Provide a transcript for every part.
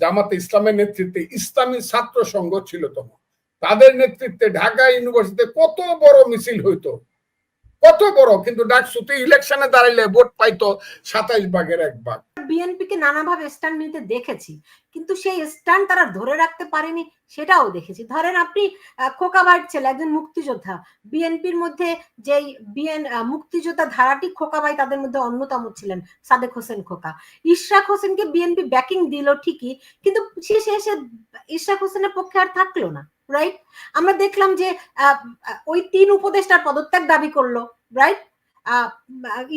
জামাতে ইসলামের নেতৃত্বে ইসলামী ছাত্র সংঘ ছিল তখন। তাদের নেতৃত্বে ঢাকা ইউনিভার্সিটিতে কত বড় মিছিল হইত। কত বড়, কিন্তু ডাকসুতে ইলেকশনে দাঁড়াইলে ভোট পাইতো সাতাইশ ভাগের এক ভাগ। বিএনপি কে নানাভাবে স্ট্যান্ড নিতে দেখেছি কিন্তু সেই স্ট্যান্ড তারা ধরে রাখতে পারেনি সেটাও দেখেছি। ধরেন আপনি আহ, খোকা ভাইয়ের ছেলে একজন মুক্তিযোদ্ধা বিএনপির মধ্যে যেই বিএন মুক্তিযোদ্ধা ধারাটি খোকা ভাই তাদের মধ্যে অন্যতম ছিলেন সাদেক হোসেন খোকা। ইশরাক হোসেনকে বিএনপি ব্যাকিং দিল ঠিকই কিন্তু শেষে এসে ইশরাক হোসেনের পক্ষে আর থাকল না রাইট আমরা দেখলাম যে ওই তিন উপদেষ্টার পদত্যাগ দাবি করল রাইট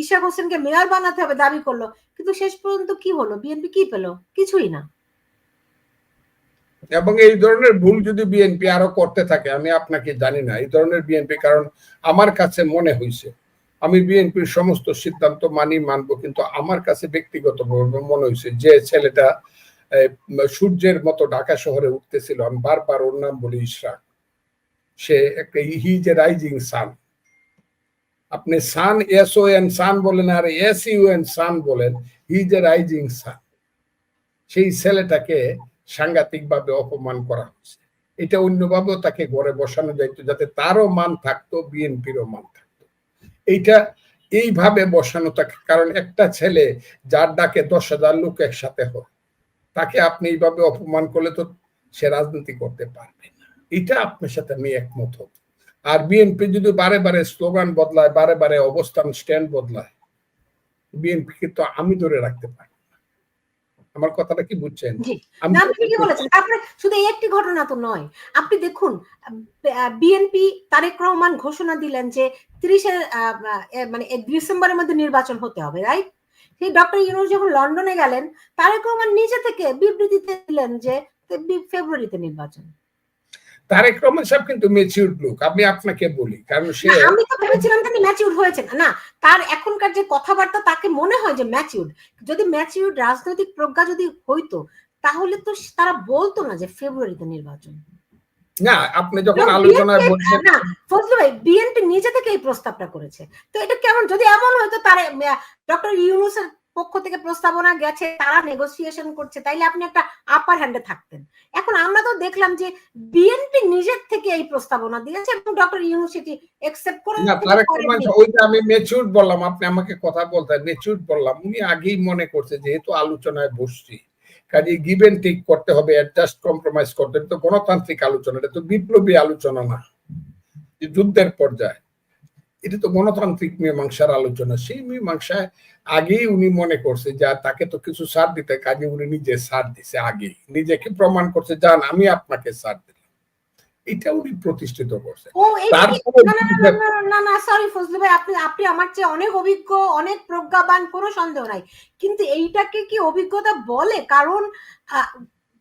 ইশাক হোসেনকে মেয়র বানাতে হবে দাবি করল। কিন্তু শেষ পর্যন্ত কি হলো? বিএনপি কি পেল? কিছুই না। এবং এই ধরনের ভুল যদি বিএনপি আরও করতে থাকে, আমি আপনাকে জানি না। এই ধরনের বিএনপি কারণ আমার কাছে মনে হয়েছে আমি বিএনপির সমস্ত সিদ্ধান্ত মানি, মানবো, কিন্তু আমার কাছে ব্যক্তিগতভাবে মনে হয়েছে যে ছেলেটা সূর্যের মতো ঢাকা শহরে উঠতেছিল। আমি বারবার ওর নাম বলি ইশরাক। সে একটা হিজ এ রাইজিং সান। আপনি সান এস ও এন সান বলেন, আর এস ইউ এন সান বলেন হিজ এ রাইজিং সান সেই ছেলেটাকে সাংঘাতিকভাবে অপমান করা হচ্ছে এটা অন্যভাবেও তাকে ঘরে বসানো যাইতো, যাতে তারও মান থাকতো, বিএনপিরও মান থাকতো। এইটা এইভাবে বসানো থাকে, কারণ একটা ছেলে যার ডাকে দশ হাজার লোক একসাথে হয়, তাকে আপনি এইভাবে অপমান করলে তো সে রাজনীতি করতে পারবে না। এটা আপনার সাথে আমি একমত হব। আর বিএনপি যদি বারে বারে স্লোগান বদলায় বারে বারে অবস্থান স্ট্যান্ড বদলায় বিএনপিকে তো আমি ধরে রাখতে পারি আমার কথাটা কি বুঝছেন? আপনি শুধু এই একটি ঘটনা তো নয়। আপনি দেখুন বিএনপি তারেক রহমান ঘোষণা দিলেন যে তিরিশে মানে ডিসেম্বরের মধ্যে নির্বাচন হতে হবে রাইট? সেই ডক্টর ইউনুস যখন লন্ডনে গেলেন তারেক রহমান নিজে থেকে বিবৃতিতে দিলেন যে ফেব্রুয়ারিতে নির্বাচন। তারেক রহমান সাহেব কিন্তু মেচিউর লোক আমি আপনাকে বলি কারণ সে আমি তো ভেবেছিলাম তিনি ম্যাচিউর হয়েছেন। না তার এখনকার যে কথাবার্তা তাকে মনে হয় যে ম্যাচিউর যদি ম্যাচিউর রাজনৈতিক প্রজ্ঞা যদি হইতো তাহলে তো তারা বলতো না যে ফেব্রুয়ারিতে নির্বাচন। না আপনি যখন আলোচনায় বলছেন না ফজলু ভাই বিএনপি নিজে থেকে এই প্রস্তাবটা করেছে। তো এটা কেমন? যদি এমন হয়তো তার ডক্টর ইউনুসের পক্ষ থেকে প্রস্তাবনা গেছে তারা নেগোসিয়েশন করছে তাইলে আপনি একটা আপার হ্যান্ডে থাকতেন। এখন আমরা তো দেখলাম যে বিএনপি নিজের থেকে এই প্রস্তাবনা দিয়েছে এবং ডক্টর ইউনুস এটি একসেপ্ট করে না তারেক রহমান সাহেব, ওই যে আমি মেচিউর বললাম আপনি আমাকে কথা বলতে মেচিউর বললাম উনি আগেই মনে করছে যেহেতু আলোচনায় বসছি কাজে গিভেন টেক করতে হবে অ্যাডজাস্ট কম্প্রোমাইজ করতে। তো গণতান্ত্রিক আলোচনা এটা তো বিপ্লবী আলোচনা না যুদ্ধের পর্যায়ে। এটা তো গণতান্ত্রিক মীমাংসার আলোচনা। সেই মীমাংসায় আগেই উনি মনে করছে যা তাকে তো কিছু সার দিতে কাজে উনি নিজে সার দিছে আগেই। নিজেকে প্রমাণ করছে যান আমি আপনাকে সার দিলাম। এটা উনি প্রতিষ্ঠিত করছে। না না সরি ফজলু ভাই আপনি আপনি আমার চেয়ে অনেক অভিজ্ঞ অনেক প্রজ্ঞাবান কোনো সন্দেহ নাই। কিন্তু এইটাকে কি অভিজ্ঞতা বলে? কারণ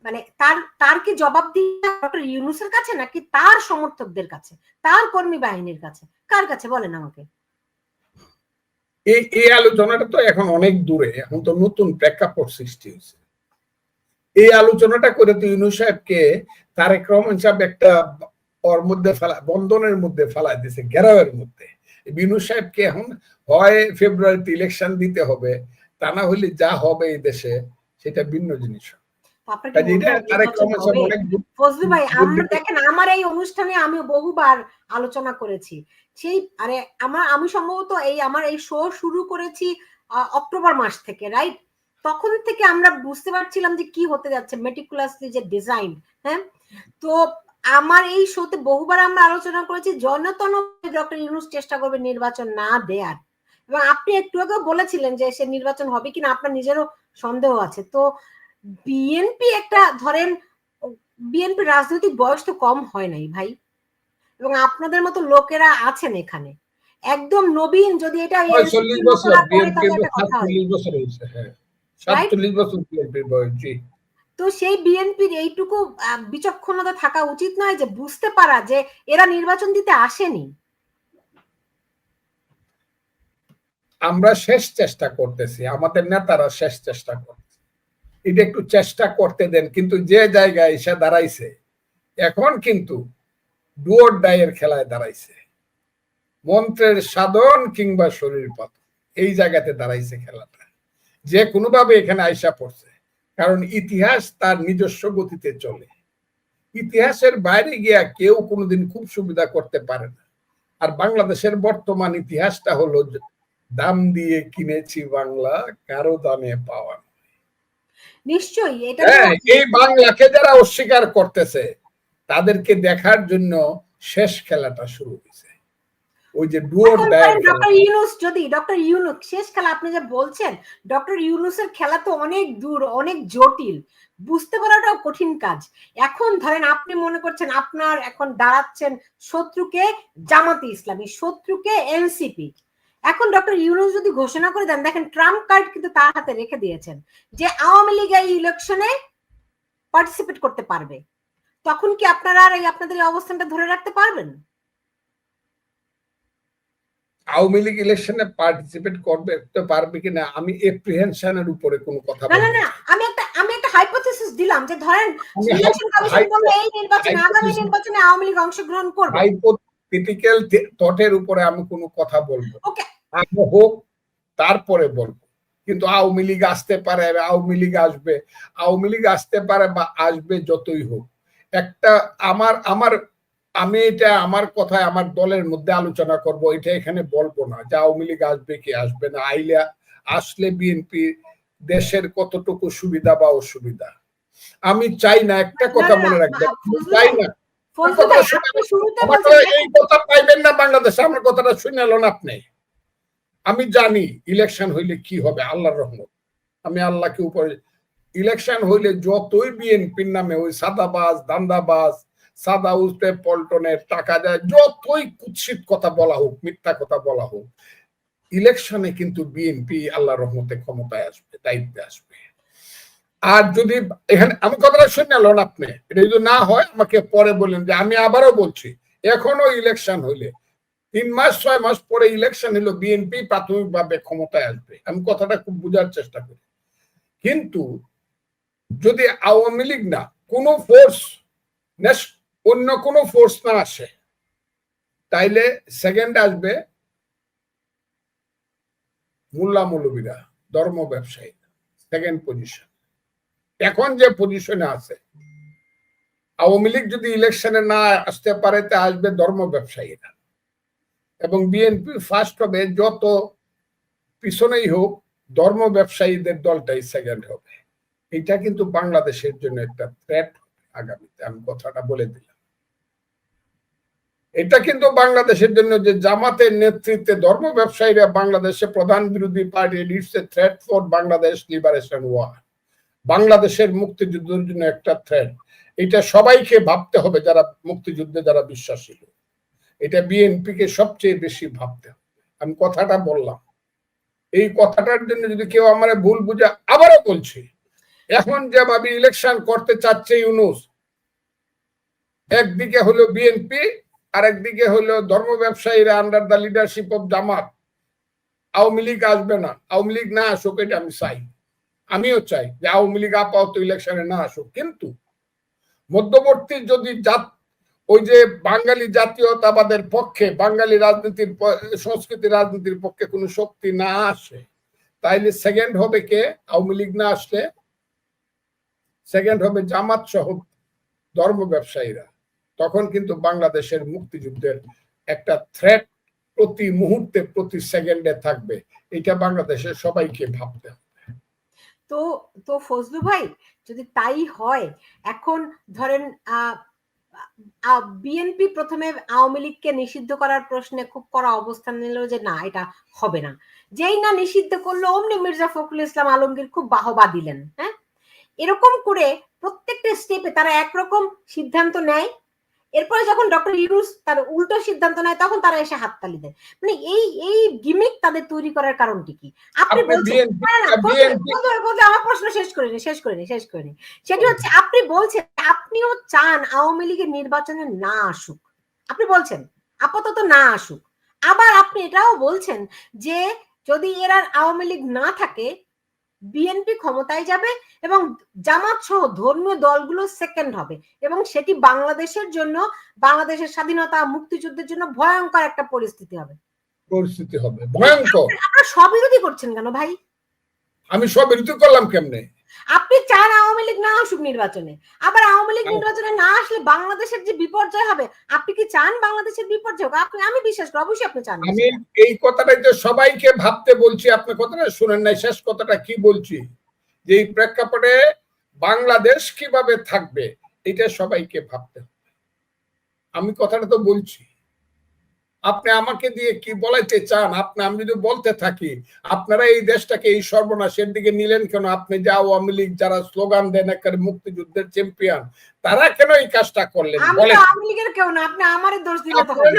মানে তার তার কি জবাব দিয়ে ডক্টর ইউনুসের কাছে নাকি তার সমর্থকদের কাছে? তার কর্মী বাহিনীর কাছে? কার কাছে বলেন আমাকে? এই এই আলোচনাটা তো এখন অনেক দূরে, এখন তো নতুন প্রেক্ষাপট সৃষ্টি হয়েছে। এই আলোচনাটা করে তো ইউনু সাহেবকে তারেক রহমান সাহেব একটা ওর মধ্যে ফেলা, বন্ধনের মধ্যে ফেলাই দিছে ঘেরাওয়ের মধ্যে। বিনু সাহেবকে এখন হয় ফেব্রুয়ারিতে ইলেকশন দিতে হবে, তা না হলে যা হবে এই দেশে, সেটা ভিন্ন জিনিস ফজলু ভাই আমরা দেখেন আমার এই অনুষ্ঠানে আমি বহুবার আলোচনা করেছি। সেই আরে আমার আমি সম্ভবত এই আমার এই শো শুরু করেছি অক্টোবর মাস থেকে রাইট তখন থেকে আমরা বুঝতে পারছিলাম যে কি হতে যাচ্ছে মেটিকুলাসলি যে ডিজাইন হ্যাঁ? তো আমার এই শোতে বহুবার আমরা আলোচনা করেছি জনতন ডক্টর ইউনুস চেষ্টা করবে নির্বাচন না দেয়ার। এবং আপনি একটু আগে বলেছিলেন যে সে নির্বাচন হবে কিনা আপনার নিজেরও সন্দেহ আছে। তো বিএনপি একটা ধরেন বিএনপি রাজনৈতিক বয়স তো কম হয় নাই ভাই। এবং আপনাদের মতো লোকেরা আছেন এখানে। একদম নবীন যদি এটা করা হয়। তো সেই বিএনপির এইটুকু বিচক্ষণতা থাকা উচিত নয় যে বুঝতে পারা যে এরা নির্বাচন দিতে আসেনি। আমরা শেষ চেষ্টা করতেছি আমাদের নেতারা শেষ চেষ্টা করতেছে। এটা একটু চেষ্টা করতে দেন, কিন্তু যে জায়গায় এসে দাঁড়াইছে, এখন কিন্তু ডুয়োর ডাইয়ের খেলায় দাঁড়াইছে। মন্ত্রের সাধন কিংবা শরীর পথ, এই জায়গাতে দাঁড়াইছে খেলাটা। যে কোনোভাবে এখানে আইসা পড়ছে, কারণ ইতিহাস তার নিজস্ব গতিতে চলে। ইতিহাসের বাইরে গিয়া কেউ কোনোদিন খুব সুবিধা করতে পারে না। আর বাংলাদেশের বর্তমান ইতিহাসটা হলো দাম দিয়ে কিনেছি বাংলা, কারও দামে পাওয়া। নিশ্চয়ই এটা হ্যাঁ এই বাংলাকে যারা অস্বীকার করতেছে তাদেরকে দেখার জন্য শেষ খেলাটা শুরু হয়েছে। ওই যে ডুয়োর ধরেন ডক্টর ইউনুস যদি ডক্টর ইউনুস শেষ খেলা আপনি যে বলছেন ডক্টর ইউনুসের খেলা তো অনেক দূর অনেক জটিল। বুঝতে পারাটাও কঠিন কাজ। এখন ধরেন আপনি মনে করছেন আপনার এখন দাঁড়াচ্ছেন শত্রুকে জামাতে ইসলামী শত্রুকে এনসিপি। এখন ডক্টর ইউনুস যদি ঘোষণা করে দেন দেখেন ট্রাম্প কার্ড কিন্তু তার হাতে রেখে দিয়েছেন যে আওয়ামী লীগ এই ইলেকশনে পার্টিসিপেট করতে পারবে। তখন কি আপনারা আর এই আপনাদের এই অবস্থানটা ধরে রাখতে পারবেন? আওয়ামী লীগ ইলেকশনে পার্টিসিপেট করবে তো পারবে কিনা আমি এপ্রিহেনশনের উপরে কোনো কথা না না না আমি একটা আমি একটা হাইপোথেসিস দিলাম যে ধরেন ইলেকশন কমিশন এই নির্বাচনে আগামী নির্বাচনে আওয়ামী লীগ অংশগ্রহণ করবে। হাইপোথেটিক্যাল থটের উপরে আমি কোনো কথা বলব. আমি হোক তারপরে বলব। কিন্তু আওয়ামী লীগ আসতে পারে আওয়ামী লীগ আসবে। আওয়ামী লীগ আসতে পারে বা আসবে যতই হোক। একটা আমার আমার আমি এটা আমার কথায় আমার দলের মধ্যে আলোচনা করব এটা এখানে বলব না যে আওয়ামী লীগ আসবে কি আসবে না। আইলে আসলে বিএনপি দেশের কতটুকু সুবিধা বা অসুবিধা। আমি চাই না একটা কথা মনে রাখবেন চাই না ফজলুল ভাই, আপনি শুরুতে আমার বলছেন এই কথা পাইবেন না বাংলাদেশে আমার কথাটা শুনে আপনি। আমি জানি ইলেকশন হইলে কি হবে আল্লাহর রহমত। আমি আল্লাহকে উপরে ইলেকশন হইলে যতই বিএনপির নামে ওই সাদাবাজ দান্দাবাজ সাদা উস্তে পল্টনের টাকা দেয় যতই কুৎসিত কথা বলা হোক মিথ্যা কথা বলা হোক ইলেকশনে কিন্তু বিএনপি আল্লাহর রহমতে ক্ষমতায় আসবে দায়িত্বে আসবে। আর যদি এখানে আমি কথাটা শুনে এলেন আপনি, এটা যদি না হয় আমাকে পরে বলেন যে আমি আবারও বলছি, এখনও ইলেকশন হইলে, তিন মাস, ছয় মাস পরে ইলেকশন হলো বিএনপি প্রাথমিকভাবে ক্ষমতায় আসবে। আমি কথাটা খুব বোঝার চেষ্টা করি। কিন্তু যদি আওয়ামী লীগ না, কোনো ফোর্স অন্য কোনো ফোর্স না আসে, তাইলে সেকেন্ড আসবে মোল্লা মৌলবীরা ধর্ম ব্যবসায়ী সেকেন্ড পজিশন এখন যে পজিশনে আছে, আওয়ামী লীগ যদি ইলেকশনে না আসতে পারে, তা আসবে ধর্ম ব্যবসায়ীরা। এবং বিএনপি ফার্স্ট হবে, যত পিছনেই হোক, ধর্ম ব্যবসায়ীদের দলটাই সেকেন্ড হবে। এটা কিন্তু বাংলাদেশের জন্য একটা থ্রেট আগামীতে, আমি কথাটা বলে দিলাম। এটা কিন্তু বাংলাদেশের জন্য যে জামাতের নেতৃত্বে ধর্ম ব্যবসায়ীরা বাংলাদেশে প্রধান বিরোধী party it's a threat for Bangladesh liberation war বাংলাদেশের মুক্তিযুদ্ধের জন্য একটা থ্রেট এটা সবাইকে ভাবতে হবে যারা মুক্তিযুদ্ধে যারা বিশ্বাসী। এটা বিএনপি কে সবচেয়ে বেশি ভাবতে আমি কথাটা বললাম। এই কথাটার জন্য যদি কেউ আমার ভুল বুঝে, আবারও বলছি, এখন যেভাবে ইলেকশন করতে চাচ্ছে ইউনুস, একদিকে হলো বিএনপি আর একদিকে হলো ধর্ম ব্যবসায়ীরা under the leadership of Jamaat. Awami League আসবে না। আওয়ামী লীগ না আসুক, এটা আমি চাই। আমিও চাই যে আওয়ামী লীগ আপাতত ইলেকশনে না আসুক। কিন্তু মধ্যবর্তী যদি জাত, ওই যে বাঙালি জাতীয়তাবাদের পক্ষে, বাঙালি রাজনীতির সংস্কৃতি রাজনীতির পক্ষে কোনো শক্তি না আসে, তাইলে সেকেন্ড হবে কে? আওয়ামী লীগ না আসলে? সেকেন্ড হবে জামাত সহ ধর্ম ব্যবসায়ীরা। তখন কিন্তু বাংলাদেশের মুক্তিযুদ্ধের একটা থ্রেট প্রতি মুহূর্তে, প্রতি সেকেন্ডে থাকবে। এটা বাংলাদেশের সবাইকে ভাবতে হবে। তো তো ফজলু ভাই, যদি তাই হয়, এখন ধরেন বিএনপি প্রথমে আওয়ামী লীগকে নিষিদ্ধ করার প্রশ্নে খুব কড়া অবস্থান নিল যে না, এটা হবে না। যেই না নিষিদ্ধ করল, অমনি মির্জা ফখরুল ইসলাম আলমগীর খুব বাহবা দিলেন হ্যাঁ? এরকম করে প্রত্যেকটা স্টেপে তারা একরকম সিদ্ধান্ত নেয় এরপরে যখন ডক্টর ইউনুস তার উল্টো সিদ্ধান্ত নেয় তখন তারা এসে হাততালি দেয়। মানে এই এই গিমিক তাদের তৈরি করার কারণটি কি? আপনি বলছেন আমার প্রশ্ন শেষ করেনি শেষ করে শেষ করে নি। সেটি হচ্ছে আপনি বলছেন আপনিও চান আওয়ামী লীগের নির্বাচনে না আসুক। আপনি বলছেন আপাতত না আসুক। আবার আপনি এটাও বলছেন যে যদি এরা আওয়ামী লীগ না থাকে বিএনপি ক্ষমতায় যাবে এবং জামাত সহ ধর্মীয় দলগুলো সেকেন্ড হবে এবং সেটি বাংলাদেশের জন্য বাংলাদেশের স্বাধীনতা মুক্তিযুদ্ধের জন্য ভয়ঙ্কর একটা পরিস্থিতি হবে। পরিস্থিতি হবে ভয়ঙ্কর। আপনারা সব বিরোধী করছেন কেন ভাই? আমি সব বিরোধী করলাম কেমনে? আপনি চান আওয়ামী লীগ না আসুক নির্বাচনে। আবার আওয়ামী লীগ হ্যাঁ। নির্বাচনে না আসলে বাংলাদেশের যে বিপর্যয় হবে আপনি কি চান বাংলাদেশের বিপর্যয় হোক? আপনি আমি বিশ্বাস করি অবশ্যই আপনি চান আমি এই কথাটাই তো সবাইকে ভাবতে বলছি আপনি কথাটা শুনেন নাই শেষ কথাটা কি বলছি? যে এই প্রেক্ষাপটে বাংলাদেশ কীভাবে থাকবে এটা সবাইকে ভাবতে হবে। আমি কথাটা তো বলছি। আপনি আমাকে দিয়ে কি বলাইতে চান? আপনি আমি যদি বলতে থাকি আপনারা এই দেশটাকে এই সর্বনাশের দিকে নিলেন কেন? আপনি যে আওয়ামী লীগ যারা স্লোগান দেন একেবারে মুক্তিযুদ্ধের চ্যাম্পিয়ন তারা কেন এই কাজটা করলেন? আমি বলেন। আওয়ামী লীগের কেউ না আপনি আমারে দোষ দিলে তো হবে।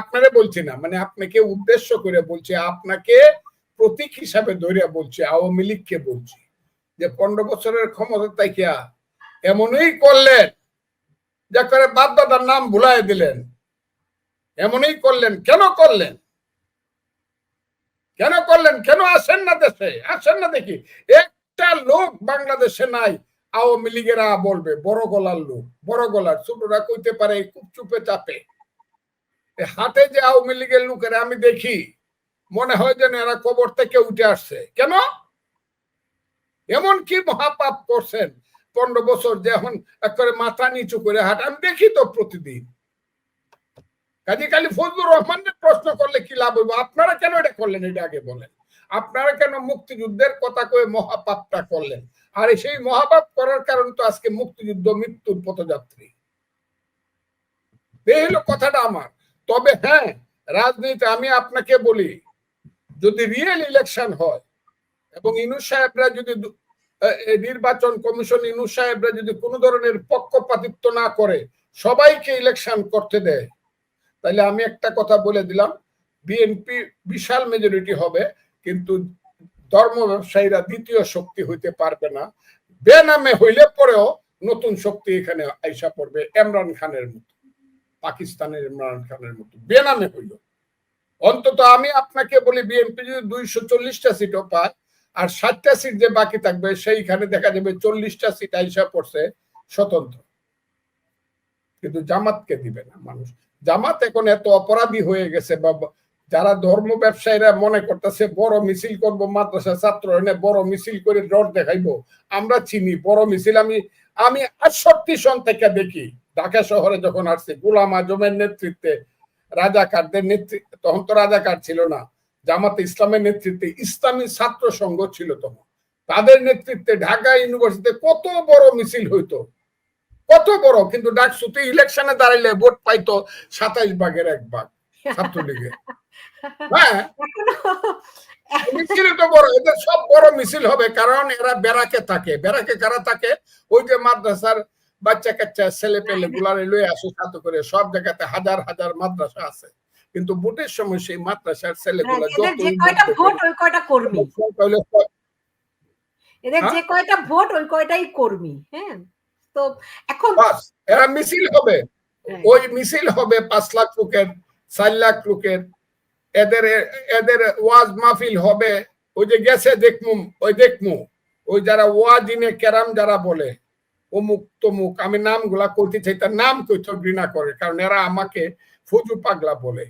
আপনারা বলছি না। মানে আপনাকে উদ্দেশ্য করে বলছি আপনাকে প্রতীক হিসাবে ধরে বলছি আওয়ামী লীগকে বলছি যে পনেরো বছরের ক্ষমতা তাইকিয়া এমনই করলেন যা করে বাপ দাদার নাম ভুলাই দিলেন। এমনই করলেন, কেন করলেন? কেন করলেন? কেন আসেন না দেশে? আসেন না দেখি। একটা লোক বাংলাদেশে নাই, আওয়ামী লীগেরা বলবে, বড় গলার লোক, বড় গলার। ছোটরা কইতে পারে, খুব চুপে চাপে। হাটে যে আওয়ামী লীগের লোকেরা, আমি দেখি, মনে হয় যেন এরা কবর থেকে উঠে আসছে। কেন? এমন কি মহাপাপ করছেন। পনেরো বছর যে এখন করে মাথা নিচু করে হাট। আমি দেখি তো প্রতিদিন। কাজী কালী ফজলুর রহমানের প্রশ্ন করলে কি লাভ হইব? আপনারা কেন এটা করলেন? এটা আগে বলেন। আপনারা কেন মুক্তিযুদ্ধের কথা কয়ে মহাপাপটা করলেন? আর সেই মহাপাপ করার কারণ তো আজকে মুক্তিযুদ্ধ, মৃত্যুর পথযাত্রী। এই হলো কথাটা আমার। তবে হ্যাঁ রাজনীতি, আমি আপনাকে বলি, যদি রিয়েল ইলেকশন হয়, এবং ইনু সাহেবরা যদি নির্বাচন কমিশন, ইনু সাহেবরা যদি কোনো ধরনের পক্ষপাতিত্ব না করে, সবাইকে ইলেকশন করতে দেয় তাহলে আমি একটা কথা বলে দিলাম বিএনপি বিশাল মেজরিটি হবে, কিন্তু ধর্ম ব্যবসায়ীরা দ্বিতীয় শক্তি হইতে পারবে না। বেনামে হইলে পরেও নতুন শক্তি এখানে আইসা পড়বে, ইমরান খানের মতো, পাকিস্তানের ইমরান খানের মতো, বেনামে হইল। অন্তত আমি আপনাকে বলি বিএনপি যদি দুইশো চল্লিশটা সিটও পায়, আর ষাটটা সিট যে বাকি থাকবে, সেইখানে দেখা যাবে চল্লিশটা সিট আইসা পড়ছে স্বতন্ত্র। কিন্তু জামাতকে দিবে না মানুষ। জামাত এখন এত অপরাধী হয়ে গেছে বা যারা ধর্ম ব্যবসায়ীরা মনে করতেছে, বড় মিছিল করব মাদ্রাসা ছাত্র এনে বড় মিছিল করে ডর দেখাইবো। আমরা চিনি, বড় মিছিল, আমি আমি আটষট্টি সন থেকে দেখি। ঢাকা শহরে যখন আসছে, গোলাম আজমের নেতৃত্বে রাজাকারদের নেতৃত্বে তখন তো রাজাকার ছিল না, জামাতে ইসলামের নেতৃত্বে ইসলামী ছাত্র সংঘ ছিল তখন। তাদের নেতৃত্বে ঢাকা ইউনিভার্সিটিতে কত বড় মিছিল হইতো? কত বড়? কিন্তু ডাকসুতে ইলেকশনে দাঁড়াইলে ভোট পাইতো সাতাইশ ভাগের এক ভাগ ছাত্রলীগের। হ্যাঁ? মিছিল তো বড় এদের সব বড় মিছিল হবে কারণ এরা বেড়াকে থাকে। বেড়াকে কারা থাকে? ওই যে মাদ্রাসার বাচ্চা কাচ্চা ছেলে পেলে গুলারে লয়ে আসে সাথে করে সব জায়গাতে হাজার হাজার মাদ্রাসা আছে। কিন্তু ভোটের সময় সেই মাদ্রাসার ছেলেগুলা হ্যাঁ, এদের যে হ্যাঁ? যে কয়টা ভোট ওই কয়টাই কর্মী হ্যাঁ? তো এখন এরা মিছিল হবে। হ্যাঁ, ওই মিছিল হবে পাঁচ লাখ লোকের চার লাখ লোকের। এদের এদের ওয়াজ মাহফিল হবে। ওই যে গেছে দেখমু ওই দেখমু। ওই যারা ওয়াজিনে কেরাম যারা বলে অমুক তমুক আমি নামগুলা কইতে চাই তার নাম কইতে ঘৃণা করে কারণ এরা আমাকে ফজু পাগলা বলে।